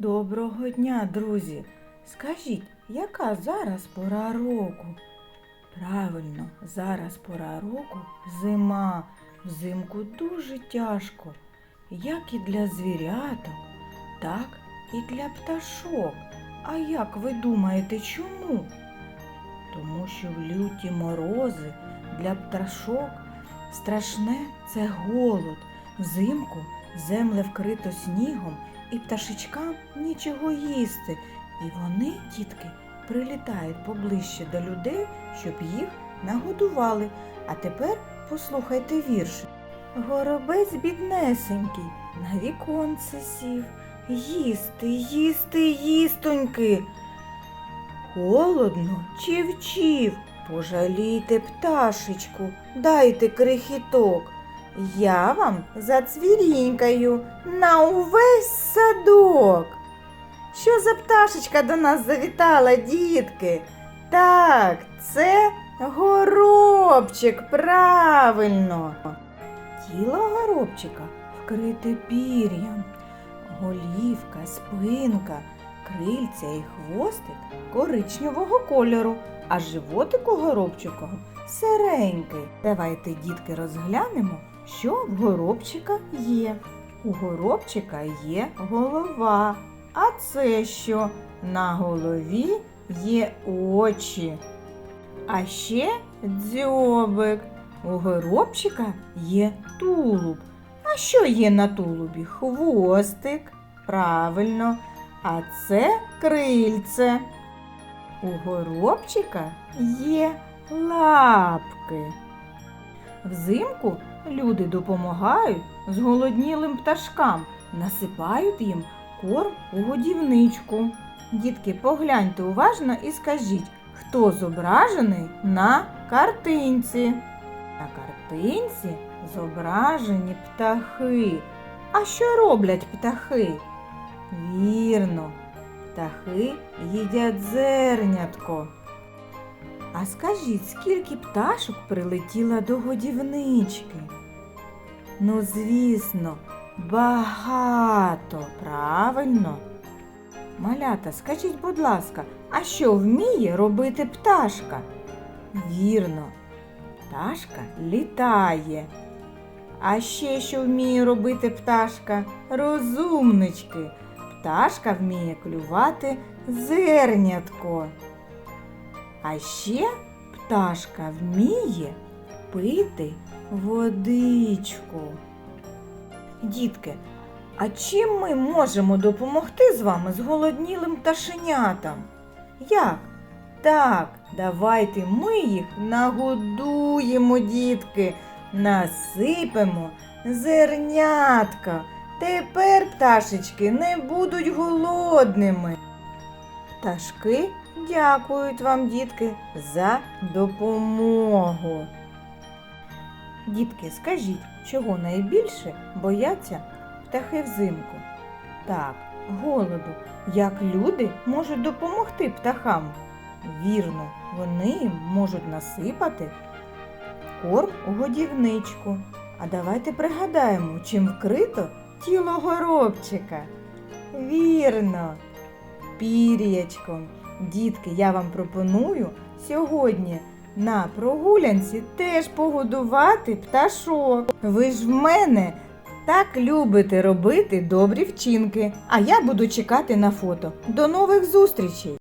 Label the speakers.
Speaker 1: Доброго дня, друзі! Скажіть, яка зараз пора року? Правильно, зараз пора року зима. Взимку дуже тяжко, як і для звіряток, так і для пташок. А як ви думаєте, чому? Тому що в люті морози для пташок страшне це голод. Взимку земле вкрито снігом і пташечкам нічого їсти. І вони, дітки, прилітають поближче до людей, щоб їх нагодували. А тепер послухайте вірш. Горобець біднесенький на віконце сів. Їсти, їсти, їстоньки. Холодно, чів-чів, пожалійте пташечку, дайте крихіток. Я вам зацвірінькаю на увесь садок. Що за пташечка до нас завітала, дітки? Так, це горобчик, правильно. Тіло горобчика вкрите пір'ям, голівка, спинка, крильця і хвостик коричневого кольору, а животик у горобчика сиренький. Давайте, дітки, розглянемо, що в горобчика є. У горобчика є голова. А це що? На голові є очі. А ще дзьобик. У горобчика є тулуб. А що є на тулубі? Хвостик. Правильно. А це крильце. У горобчика є лапки. Взимку люди допомагають зголоднілим пташкам, насипають їм корм у годівничку. Дітки, погляньте уважно і скажіть, хто зображений на картинці. На картинці зображені птахи. А що роблять птахи? Вірно, птахи їдять зернятко. А скажіть, скільки пташок прилетіло до годівнички? Ну, звісно, багато, правильно? Малята, скажіть, будь ласка, а що вміє робити пташка? Вірно, пташка літає. А ще що вміє робити пташка? Розумнички. Пташка вміє клювати зернятко. А ще пташка вміє пити водичку. Дітки, а чим ми можемо допомогти з вами зголоднілим пташенятам? Як? Так, давайте ми їх нагодуємо, дітки, насипемо зернятка. Тепер пташечки не будуть голодними. Пташки дякують вам, дітки, за допомогу. Дітки, скажіть, чого найбільше бояться птахи взимку? Так, голоду. Як люди можуть допомогти птахам? Вірно, вони їм можуть насипати корм у годівничку. А давайте пригадаємо, чим вкрито тіло горобчика. Вірно, пір'ячком. Дітки, я вам пропоную сьогодні на прогулянці теж погодувати пташок. Ви ж в мене так любите робити добрі вчинки, а я буду чекати на фото. До нових зустрічей!